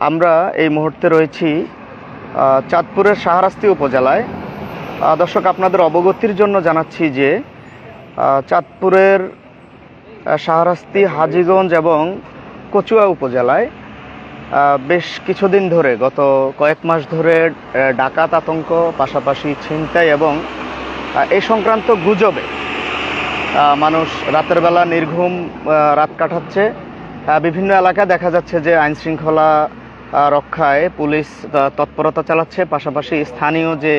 আমরা এই মুহূর্তে রয়েছি চাঁদপুরের শাহরাস্তি উপজেলায়। দর্শক আপনাদের অবগতির জন্য জানাচ্ছি যে চাঁদপুরের শাহরাস্তি হাজীগঞ্জ এবং কচুয়া উপজেলায় বেশ কিছুদিন ধরে গত কয়েক মাস ধরে ডাকাত আতঙ্ক পাশাপাশি ছিনতাই এবং এই সংক্রান্ত গুজবে মানুষ রাতের বেলা নির্ঘুম রাত কাটাচ্ছে। বিভিন্ন এলাকায় দেখা যাচ্ছে যে আইন শৃঙ্খলা আহ, রক্ষায় পুলিশ তৎপরতা চালাচ্ছে। পাশাপাশি স্থানীয় যে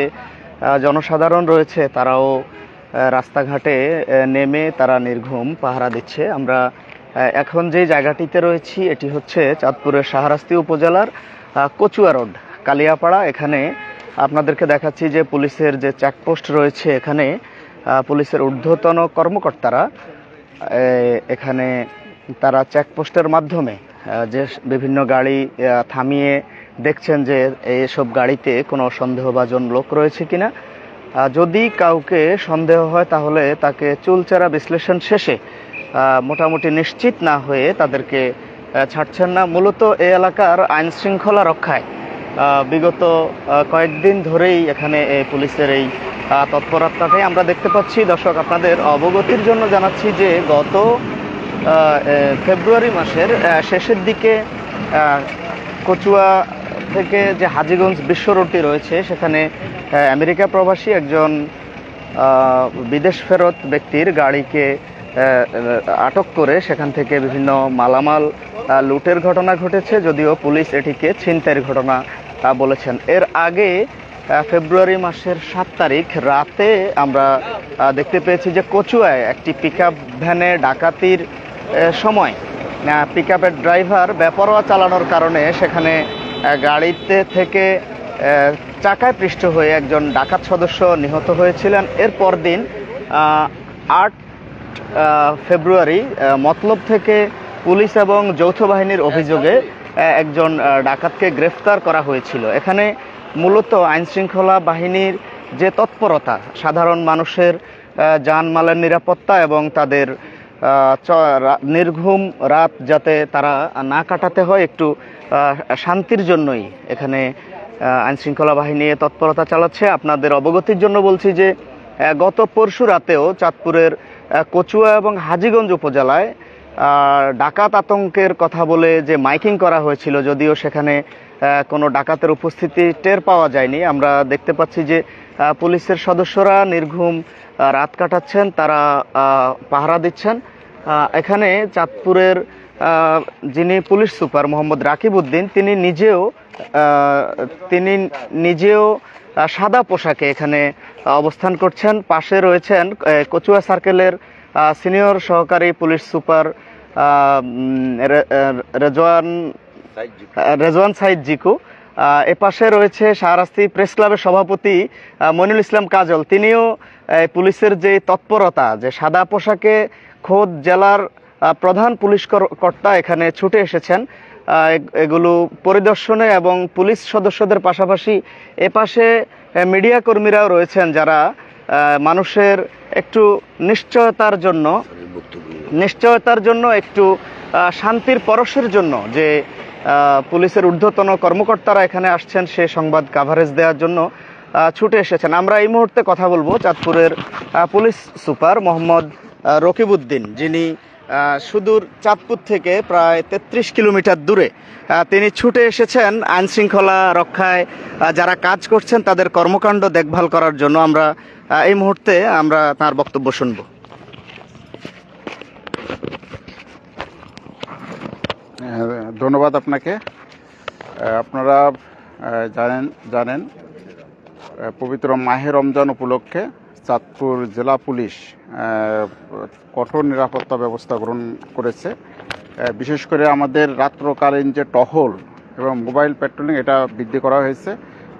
জনসাধারণ রয়েছে, তারাও রাস্তাঘাটে নেমে তারা নির্ঘুম পাহারা দিচ্ছে। আমরা এখন যে জায়গাটিতে রয়েছি, এটি হচ্ছে চাঁদপুরের শাহরাস্তি উপজেলার কচুয়া রোড, কালিয়াপাড়া। এখানে আপনাদেরকে দেখাচ্ছি যে পুলিশের যে চেকপোস্ট রয়েছে এখানে পুলিশের ঊর্ধ্বতন কর্মকর্তারা এখানে তারা চেকপোস্টের মাধ্যমে যে বিভিন্ন গাড়ি থামিয়ে দেখছেন যে এইসব গাড়িতে কোনো সন্দেহভাজন লোক রয়েছে কিনা। যদি কাউকে সন্দেহ হয় তাহলে তাকে চুলচেরা বিশ্লেষণ শেষে মোটামুটি নিশ্চিত না হয়ে তাদেরকে ছাড়ছেন না। মূলত এই এলাকার আইন শৃঙ্খলা রক্ষায় বিগত কয়েকদিন ধরেই এখানে পুলিশের এই তৎপরতাটাই আমরা দেখতে পাচ্ছি দর্শক আপনাদের অবগতির জন্য জানাচ্ছি যে গত এ, ফেব্রুয়ারি মাসের শেষের দিকে কচুয়া থেকে যে হাজীগঞ্জ বিশ্ব রোডটি রয়েছে, সেখানে আমেরিকা প্রবাসী একজন বিদেশ ফেরত ব্যক্তির গাড়িকে আটক করে সেখান থেকে বিভিন্ন মালামাল লুটের ঘটনা ঘটেছে, যদিও পুলিশ এটিকে ছিনতাইয়ের ঘটনা বলেছেন। এর আগে ফেব্রুয়ারি মাসের সাত তারিখ রাতে আমরা দেখতে পেয়েছি যে কচুয়ায় একটি পিক ভ্যানে ডাকাতির সময়। পিক আপের ড্রাইভার বেপরোয়া চালানোর কারণে সেখানে গাড়িতে থেকে চাকায় পৃষ্ঠ হয়ে একজন ডাকাত সদস্য নিহত হয়েছিলেন। এর পরদিন আট ফেব্রুয়ারি মতলব থেকে পুলিশ এবং যৌথ বাহিনীর অভিযোগে একজন ডাকাতকে গ্রেফতার করা হয়েছিল। এখানে মূলত আইনশৃঙ্খলা বাহিনীর যে তৎপরতা সাধারণ মানুষের আহ, জানমালের নিরাপত্তা এবং তাদের নির্ঘুম রাত যাতে তারা না কাটাতে হয় একটু শান্তির জন্যই এখানে আহ, আইন শৃঙ্খলা বাহিনী তৎপরতা চালাচ্ছে। আপনাদের অবগতির জন্য বলছি যে গত পরশু রাতেও চাঁদপুরের কচুয়া এবং হাজীগঞ্জ উপজেলায় ডাকাত আতঙ্কের কথা বলে যে মাইকিং করা হয়েছিল যদিও সেখানে কোনো ডাকাতের উপস্থিতি টের পাওয়া যায়নি। আমরা দেখতে পাচ্ছি যে পুলিশের সদস্যরা নির্ঘুম রাত কাটাচ্ছেন, তারা পাহারা দিচ্ছেন। এখানে চাঁদপুরের যিনি পুলিশ সুপার মোহাম্মদ রাকিব উদ্দিন তিনি নিজেও তিনি নিজেও সাদা পোশাকে এখানে অবস্থান করছেন। পাশে রয়েছেন কচুয়া সার্কেলের সিনিয়র সহকারী পুলিশ সুপার রেজওয়ান রেজওয়ান সাইদ জিকু। আহ, এ পাশে রয়েছে শাহরাস্তি প্রেস ক্লাবের সভাপতি আহ, মনিরুল ইসলাম কাজল। তিনিও পুলিশের যে তৎপরতা যে সাদা পোশাকে খোদ জেলার প্রধান পুলিশ কর- কর্তা এখানে ছুটে এসেছেন এগুলো পরিদর্শনে এবং পুলিশ সদস্যদের পাশাপাশি এ পাশে মিডিয়া কর্মীরাও রয়েছেন যারা মানুষের একটু নিশ্চয়তার জন্য নিশ্চয়তার জন্য একটু শান্তির পরশের জন্য যে পুলিশের ঊর্ধ্বতন কর্মকর্তারা এখানে আসছেন সে সংবাদ কাভারেজ দেওয়ার জন্য ছুটে এসেছেন। আমরা এই মুহূর্তে কথা বলব চাঁদপুরের পুলিশ সুপার মোহাম্মদ রকিবউদ্দিন, যিনি সুদূর চাঁদপুর থেকে প্রায় তেত্রিশ কিলোমিটার দূরে তিনি ছুটে এসেছেন আইন শৃঙ্খলা রক্ষায় যারা কাজ করছেন তাদের কর্মকাণ্ড দেখভাল করার জন্য। আমরা এই মুহূর্তে আমরা তার বক্তব্য শুনব হ্যাঁ, ধন্যবাদ আপনাকে। আপনারা জানেন জানেন পবিত্র মাহে রমজান উপলক্ষে চাঁদপুর জেলা পুলিশ কঠোর নিরাপত্তা ব্যবস্থা গ্রহণ করেছে। বিশেষ করে আমাদের রাত্রকালীন যে টহল এবং মোবাইল পেট্রোলিং, এটা বৃদ্ধি করা হয়েছে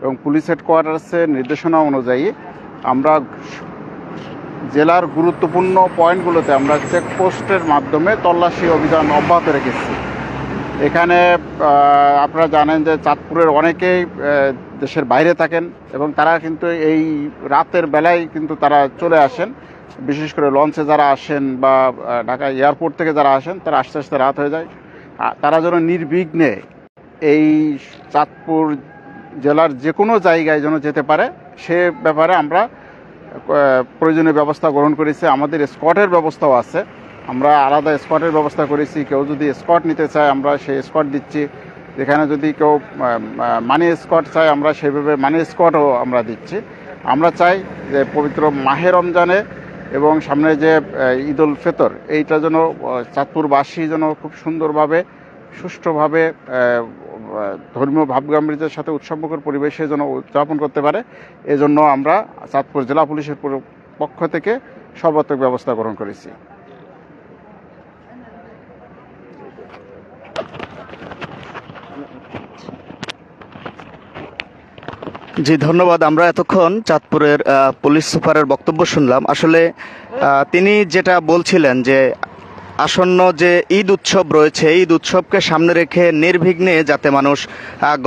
এবং পুলিশ হেডকোয়ার্টার্সের নির্দেশনা অনুযায়ী আমরা জেলার গুরুত্বপূর্ণ পয়েন্টগুলোতে আমরা চেকপোস্টের মাধ্যমে তল্লাশি অভিযান অব্যাহত রেখেছি। এখানে আপনারা জানেন যে চাঁদপুরের অনেকেই দেশের বাইরে থাকেন এবং তারা কিন্তু এই রাতের বেলায় কিন্তু তারা চলে আসেন। বিশেষ করে লঞ্চে যারা আসেন বা ঢাকা এয়ারপোর্ট থেকে যারা আসেন, তারা আস্তে আস্তে রাত হয়ে যায়। তারা যেন নির্বিঘ্নে এই চাঁদপুর জেলার যে কোনো জায়গায় যেন যেতে পারে, সে ব্যাপারে আমরা প্রয়োজনীয় ব্যবস্থা গ্রহণ করেছি। আমাদের স্কটের ব্যবস্থাও আছে। আমরা আলাদা স্কটের ব্যবস্থা করেছি। কেউ যদি স্কট নিতে চায়, আমরা সেই স্কট দিচ্ছি। যেখানে যদি কেউ মানি স্কট চায়, আমরা সেভাবে মানি স্কটও আমরা দিচ্ছি। আমরা চাই যে পবিত্র মাহে রমজানে এবং সামনে যে ঈদ উল ফেতর, এইটা যেন চাঁদপুরবাসী যেন খুব সুন্দরভাবে, সুষ্ঠুভাবে ধর্মীয় ভাবগাম্ভীর্যের সাথে উৎসবমুখর পরিবেশে যেন উদযাপন করতে পারে। এজন্য আমরা চাঁদপুর জেলা পুলিশের পক্ষ থেকে সর্বাত্মক ব্যবস্থা গ্রহণ করেছি। জি ধন্যবাদ। আমরা এতক্ষণ চাঁদপুরের পুলিশ সুপারের বক্তব্য শুনলাম। আসলে তিনি যেটা বলছিলেন যে আসন্ন যে ঈদ উৎসব রয়েছে, ঈদ উৎসবকে সামনে রেখে নির্বিঘ্নে যাতে মানুষ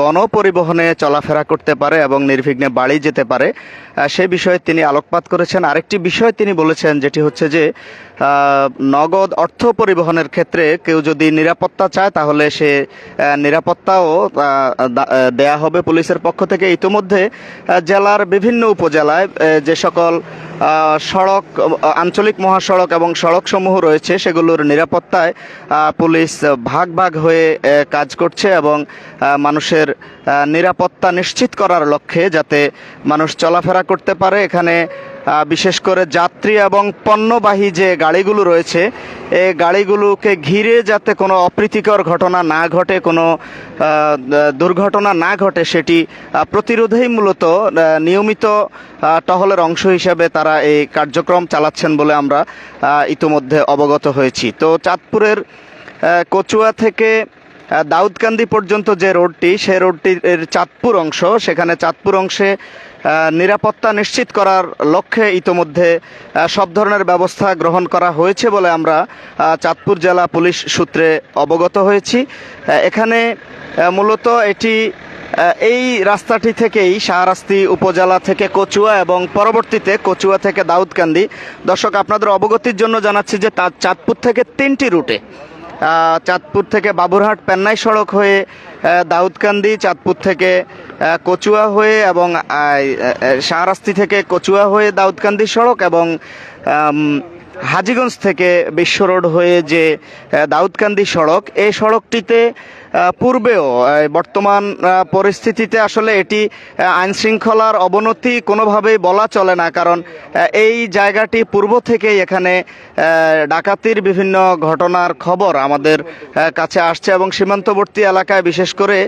গণপরিবহনে চলাফেরা করতে পারে এবং নির্বিঘ্নে বাড়ি যেতে পারে সে বিষয়ে তিনি আলোকপাত করেছেন। আরেকটি বিষয় তিনি বলেছেন, যেটি হচ্ছে যে নগদ অর্থ পরিবহনের ক্ষেত্রে কেউ যদি নিরাপত্তা চায়, তাহলে সে নিরাপত্তাও দেয়া হবে পুলিশের পক্ষ থেকে। ইতিমধ্যে জেলার বিভিন্ন উপজেলায় যে সকল সড়ক, আঞ্চলিক মহাসড়ক এবং সড়কসমূহ রয়েছে, সেগুলোর নিরাপত্তায় পুলিশ ভাগ ভাগ হয়ে কাজ করছে এবং মানুষের নিরাপত্তা নিশ্চিত করার লক্ষ্যে যাতে মানুষ চলাফেরা করতে পারে। এখানে বিশেষ করে যাত্রী এবং পণ্যবাহী যে গাড়িগুলো রয়েছে এই গাড়িগুলোকে ঘিরে যাতে কোনো অপ্রীতিকর ঘটনা না ঘটে, কোনো দুর্ঘটনা না ঘটে, সেটি প্রতিরোধেই মূলত নিয়মিত টহলের অংশ হিসাবে তারা এই কার্যক্রম চালাচ্ছেন বলে আমরা ইতোমধ্যে অবগত হয়েছি। তো চাঁদপুরের কচুয়া থেকে দাউদকান্দি পর্যন্ত যে রোডটি, সে রোডটির চাঁদপুর অংশ, সেখানে চাঁদপুর অংশে নিরাপত্তা নিশ্চিত করার লক্ষ্যে ইতোমধ্যে সব ধরনের ব্যবস্থা গ্রহণ করা হয়েছে বলে আমরা চাঁদপুর জেলা পুলিশ সূত্রে অবগত হয়েছি। এখানে মূলত এটি এই রাস্তাটি থেকেই শাহরাস্তি উপজেলা থেকে কচুয়া এবং পরবর্তীতে কচুয়া থেকে দাউদকান্দি। দর্শক, আপনাদের অবগতির জন্য জানাচ্ছি যে তা- চাঁদপুর থেকে তিনটি রুটে। চাঁদপুর থেকে বাবুরহাট পেন্নাই সড়ক হয়ে দাউদকান্দি, চাঁদপুর থেকে কচুয়া হয়ে এবং শাহরাস্তি থেকে কচুয়া হয়ে দাউদকান্দি সড়ক এবং হাজিগঞ্জ থেকে বিশ্ব রোড হয়ে যে দাউদকান্দি সড়ক এই সড়কটিতে পূর্বেও বর্তমান পরিস্থিতিতে আসলে এটি আইন শৃঙ্খলার অবনতি কোনোভাবেই বলা চলে না। কারণ এই জায়গাটি পূর্ব থেকেই এখানে ডাকাতির বিভিন্ন ঘটনার খবর আমাদের কাছে আসছে এবং সীমান্তবর্তী এলাকায়, বিশেষ করে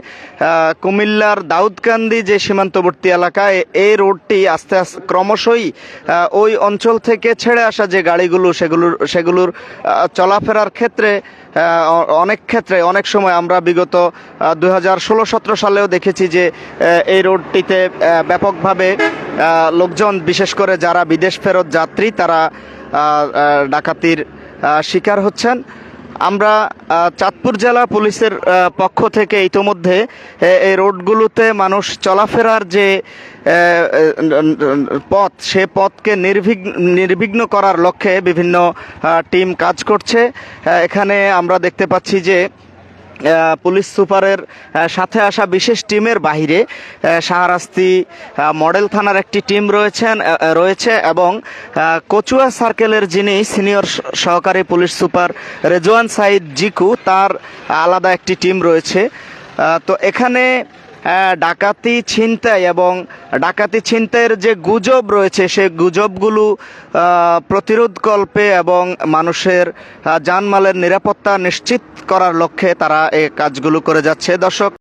কুমিল্লার দাউদকান্দি যে সীমান্তবর্তী এলাকায় এই রোডটি আস্তে আস্তে ক্রমশই ওই অঞ্চল থেকে ছেড়ে আসা যে গাড়িগুলো, সেগুলোর সেগুলোর চলাফেরার ক্ষেত্রে অনেক ক্ষেত্রে, অনেক সময় আমরা বিগত দুই হাজার ষোলো, সতেরো সালেও দেখেছি যে এই রোডটিতে ব্যাপকভাবে লোকজন, বিশেষ করে যারা বিদেশ ফেরত যাত্রী, তারা ডাকাতির শিকার হচ্ছেন। আমরা চাঁদপুর জেলা পুলিশের পক্ষ থেকে ইতোমধ্যে এই রোডগুলোতে মানুষ চলাফেরার যে পথ, সে পথকে নির্বিঘ্ন নির্বিঘ্ন করার লক্ষ্যে বিভিন্ন টিম কাজ করছে। এখানে আমরা দেখতে পাচ্ছি যে পুলিশ সুপারের সাথে আসা বিশেষ টিমের আহ, শাহরাস্তি মডেল থানার একটি টিম রয়েছেন রয়েছে এবং কচুয়া সার্কেলের যিনি সিনিয়র সহকারী পুলিশ সুপার রেজওয়ান সাইদ জিকু তার আলাদা একটি টিম রয়েছে। তো এখানে ডাকাতি ছিনতাই এবং ডাকাতি ছিনতাইয়ের যে গুজব রয়েছে সেই গুজবগুলো আহ, প্রতিরোধ কল্পে এবং মানুষের জানমালের নিরাপত্তা নিশ্চিত করার লক্ষ্যে তারা এই কাজগুলো করে যাচ্ছে। দর্শক